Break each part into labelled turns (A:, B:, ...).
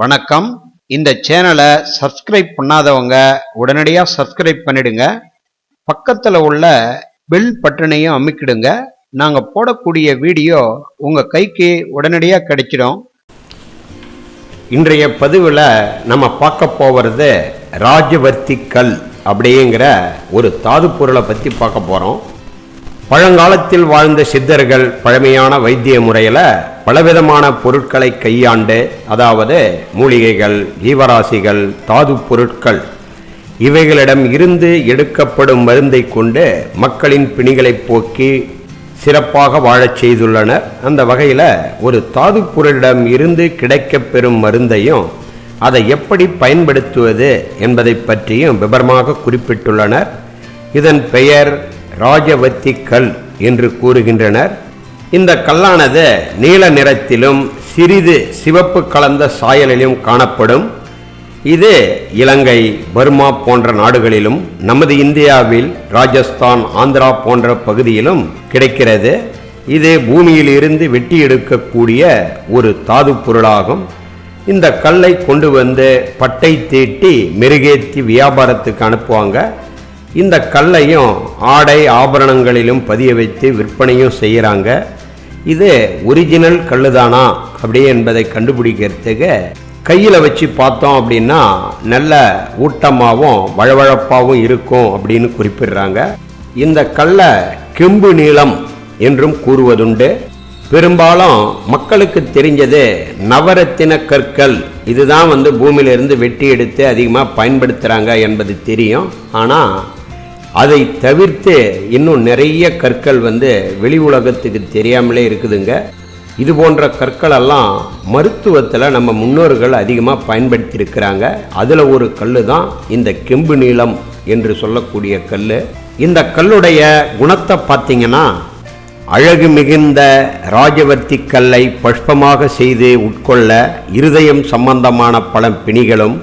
A: வணக்கம். இந்த சேனலை சப்ஸ்கிரைப் பண்ணாதவங்க உடனடியாக சப்ஸ்கிரைப் பண்ணிடுங்க. பக்கத்தில் உள்ள பெல் பட்டனையும் அமைக்கிடுங்க. நாங்கள் போடக்கூடிய வீடியோ உங்கள் கைக்கு உடனடியாக கிடைச்சிடும்.
B: இன்றைய பதிவில் நம்ம பார்க்க போகிறது ராஜவர்த்தி கல் அப்படிங்கிற ஒரு தாது பொருளை பற்றி பார்க்க போகிறோம் பழங்காலத்தில் வாழ்ந்த சித்தர்கள் பழமையான வைத்திய முறையில் பலவிதமான பொருட்களை கையாண்டு அதாவது மூலிகைகள் ஜீவராசிகள் தாது பொருட்கள் இவைகளிடம் இருந்து எடுக்கப்படும் மருந்தை கொண்டு மக்களின் பிணிகளை போக்கி சிறப்பாக வாழச் செய்துள்ளனர். அந்த வகையில் ஒரு தாது பொருளிடம் இருந்து கிடைக்கப்பெறும் மருந்தையும் அதை எப்படி பயன்படுத்துவது என்பதை பற்றியும் விபரமாக குறிப்பிட்டுள்ளனர். இதன் பெயர் ராஜவத்தி கல் என்று கூறுகின்றனர். இந்த கல்லானது நீல நிறத்திலும் சிறிது சிவப்பு கலந்த சாயலிலும் காணப்படும். இது இலங்கை பர்மா போன்ற நாடுகளிலும் நமது இந்தியாவில் ராஜஸ்தான் ஆந்திரா போன்ற பகுதியிலும் கிடைக்கிறது. இது பூமியில் இருந்து வெட்டி எடுக்கக்கூடிய ஒரு தாது பொருளாகும். இந்த கல்லை கொண்டு வந்து பட்டை தீட்டி மெருகேற்றி வியாபாரத்துக்கு அனுப்புவாங்க. இந்த கல்லையும் ஆடை ஆபரணங்களிலும் பதிய வைத்து விற்பனையும் செய்கிறாங்க. இது ஒரிஜினல் கல்லுதானா அப்படி என்பதை கண்டுபிடிக்கிறதுக்கு கையில் வச்சு பார்த்தோம் அப்படின்னா நல்ல ஊட்டமாகவும் வழவழப்பாகவும் இருக்கும் அப்படின்னு குறிப்பிடுறாங்க. இந்த கல்லை கெம்பு நீளம் என்றும் கூறுவதுண்டு. பெரும்பாலும் மக்களுக்கு தெரிஞ்சது நவரத்தின கற்கள் இதுதான் வந்து பூமியிலிருந்து வெட்டி எடுத்து அதிகமாக பயன்படுத்துகிறாங்க என்பது தெரியும். ஆனால் அதை தவிர்த்து இன்னும் நிறைய கற்கள் வந்து வெளி உலகத்துக்கு தெரியாமலே இருக்குதுங்க. இது போன்ற கற்களெல்லாம் மருத்துவத்தில் நம்ம முன்னோர்கள் அதிகமாக பயன்படுத்தியிருக்கிறாங்க. அதில் ஒரு கல் தான் இந்த கெம்பு நீளம் என்று சொல்லக்கூடிய கல் இந்த கல்லுடைய குணத்தை பார்த்தீங்கன்னா அழகு மிகுந்த ராஜவர்த்தி கல்லை பஷ்பமாக செய்து உட்கொள்ள இருதயம் சம்பந்தமான பல பிணிகளும்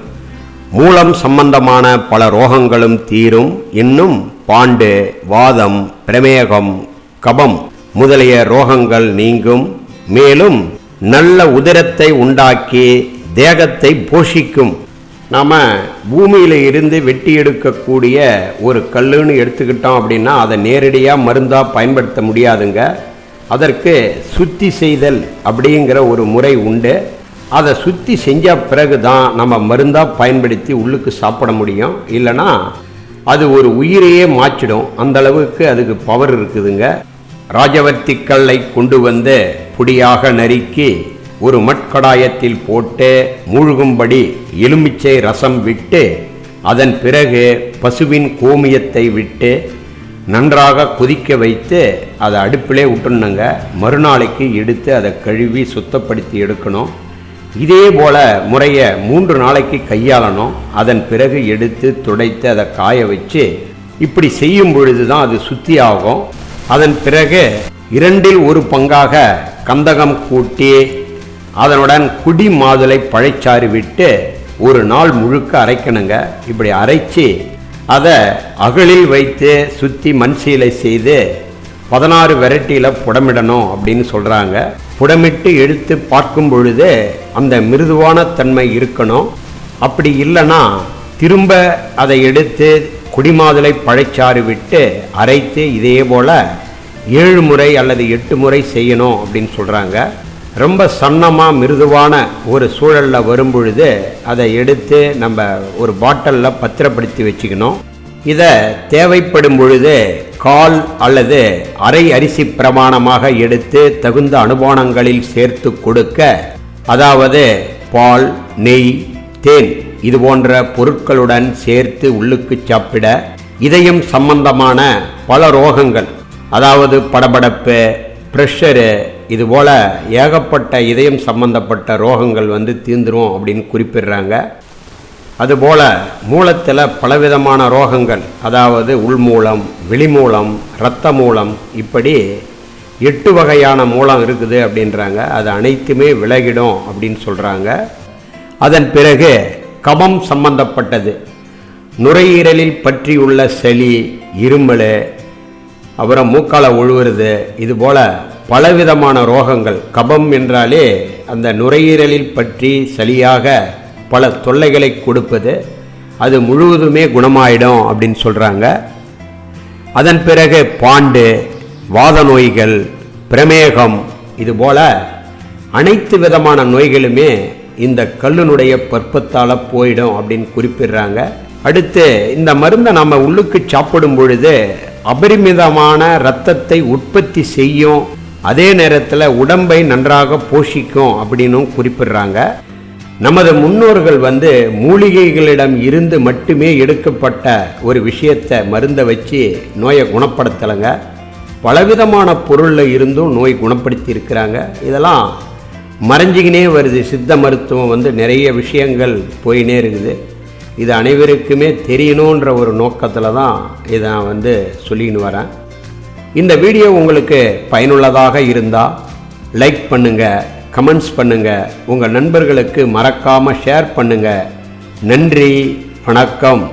B: மூலம் சம்பந்தமான பல ரோகங்களும் தீரும். இன்னும் பாண்டு வாதம் பிரமேகம் கபம் முதலிய ரோகங்கள் நீங்கும். மேலும் நல்ல உதிரத்தை உண்டாக்கி தேகத்தை போஷிக்கும். நாம் பூமியில் இருந்து வெட்டி எடுக்கக்கூடிய ஒரு கல்லுன்னு எடுத்துக்கிட்டோம் அப்படின்னா அதை நேரடியாக மருந்தாக பயன்படுத்த முடியாதுங்க. அதற்கு சுத்தி செய்தல் அப்படிங்கிற ஒரு முறை உண்டு. அதை சுத்தி செஞ்ச பிறகு தான் நம்ம மருந்தாக பயன்படுத்தி உள்ளுக்கு சாப்பிட முடியும். இல்லைன்னா அது ஒரு உயிரையே மாற்றிடும். அந்த அளவுக்கு அதுக்கு பவர் இருக்குதுங்க. ராஜவர்த்தி கல்லை கொண்டு வந்து பொடியாக நறுக்கி ஒரு மட்கடாயத்தில் போட்டு மூழ்கும்படி எலுமிச்சை ரசம் விட்டு அதன் பிறகு பசுவின் கோமியத்தை விட்டு நன்றாக கொதிக்க வைத்து அதை அடுப்பிலே விட்டுணுங்க மறுநாளைக்கு எடுத்து அதை கழுவி சுத்தப்படுத்தி எடுக்கணும். இதே போல முறையை மூன்று நாளைக்கு கையாளணும் அதன் பிறகு எடுத்து துடைத்து அதை காய வச்சு இப்படி செய்யும் பொழுது தான் அது சுத்தி ஆகும் அதன் பிறகு இரண்டில் ஒரு பங்காக கந்தகம் கூட்டி அதனுடன் குடி மாதுளை பழைச்சாறு விட்டு ஒரு நாள் முழுக்க அரைக்கணுங்க. இப்படி அரைச்சி அதை அகலில் வைத்து சுற்றி மண் சீலை செய்து பதினாறு வெரைட்டியில் புடமிடணும் அப்படின்னு சொல்கிறாங்க புடமிட்டு எடுத்து பார்க்கும் பொழுது அந்த மிருதுவான தன்மை இருக்கணும். அப்படி இல்லைன்னா திரும்ப அதை எடுத்து குடிமாதுளை பழைச்சாறு விட்டு அரைத்து இதே போல் ஏழு முறை அல்லது எட்டு முறை செய்யணும் அப்படின்னு சொல்கிறாங்க ரொம்ப சன்னமாக மிருதுவான ஒரு சூழலில் வரும்பொழுது அதை எடுத்து நம்ம ஒரு பாட்டிலில் பத்திரப்படுத்தி வச்சுக்கணும். இதை தேவைப்படும் பொழுது கால் அல்லது அரை அரிசி பிரமாணமாக எடுத்து தகுந்த அனுபானங்களில் சேர்த்து கொடுக்க அதாவது பால் நெய் தேன் இது போன்ற பொருட்களுடன் சேர்த்து உள்ளுக்கு சாப்பிட இதயம் சம்பந்தமான பல ரோகங்கள் அதாவது படபடப்பு ப்ரெஷரு இதுபோல் ஏகப்பட்ட இதயம் சம்பந்தப்பட்ட ரோகங்கள் வந்து தீந்துரும் அப்படின்னு குறிப்பிடுறாங்க. அதுபோல் மூலத்தில் பலவிதமான ரோகங்கள் அதாவது உள்மூலம் வெளிமூலம் இரத்த மூலம் இப்படி எட்டு வகையான மூலம் இருக்குது அப்படின்றாங்க. அது அனைத்துமே விலகிடும் அப்படின்னு சொல்கிறாங்க அதன் பிறகு கபம் சம்பந்தப்பட்டது. நுரையீரலில் பற்றியுள்ள சளி இருமல் அப்புறம் மூக்கால ஒழுவுறது இது போல் பலவிதமான ரோகங்கள். கபம் என்றாலே அந்த நுரையீரலில் பற்றி சளியாக பல தொல்லைகளை கொடுப்பது அது முழுவதுமே குணமாயிடும் அப்படின்னு சொல்கிறாங்க அதன் பிறகு பாண்டு வாத நோய்கள் பிரமேகம் இதுபோல் அனைத்து விதமான நோய்களுமே இந்த கல்லுனுடைய பற்பத்தால் போயிடும் அப்படின்னு குறிப்பிடுறாங்க. அடுத்து இந்த மருந்தை நம்ம உள்ளுக்கு சாப்பிடும் பொழுது அபரிமிதமான இரத்தத்தை உற்பத்தி செய்யும் அதே நேரத்தில் உடம்பை நன்றாக போஷிக்கும் அப்படின்னும் குறிப்பிடுறாங்க. நமது முன்னோர்கள் வந்து மூலிகைகளிடம் இருந்து மட்டுமே எடுக்கப்பட்ட ஒரு விஷயத்தை மருந்தை வச்சு நோயை குணப்படுத்தலைங்க. பலவிதமான பொருளில் இருந்தும் நோய் குணப்படுத்தி இருக்கிறாங்க. இதெல்லாம் மறைஞ்சிக்கினே வருது. சித்த மருத்துவம் வந்து நிறைய விஷயங்கள் போயினே இருக்குது. இது அனைவருக்குமே தெரியணுன்ற ஒரு நோக்கத்தில் தான் இதை நான் வந்து சொல்லின்னு வரேன். இந்த வீடியோ உங்களுக்கு பயனுள்ளதாக இருந்தால் லைக் பண்ணுங்கள் கமெண்ட்ஸ் பண்ணுங்கள் உங்கள் நண்பர்களுக்கு மறக்காமல் ஷேர் பண்ணுங்கள் நன்றி வணக்கம்.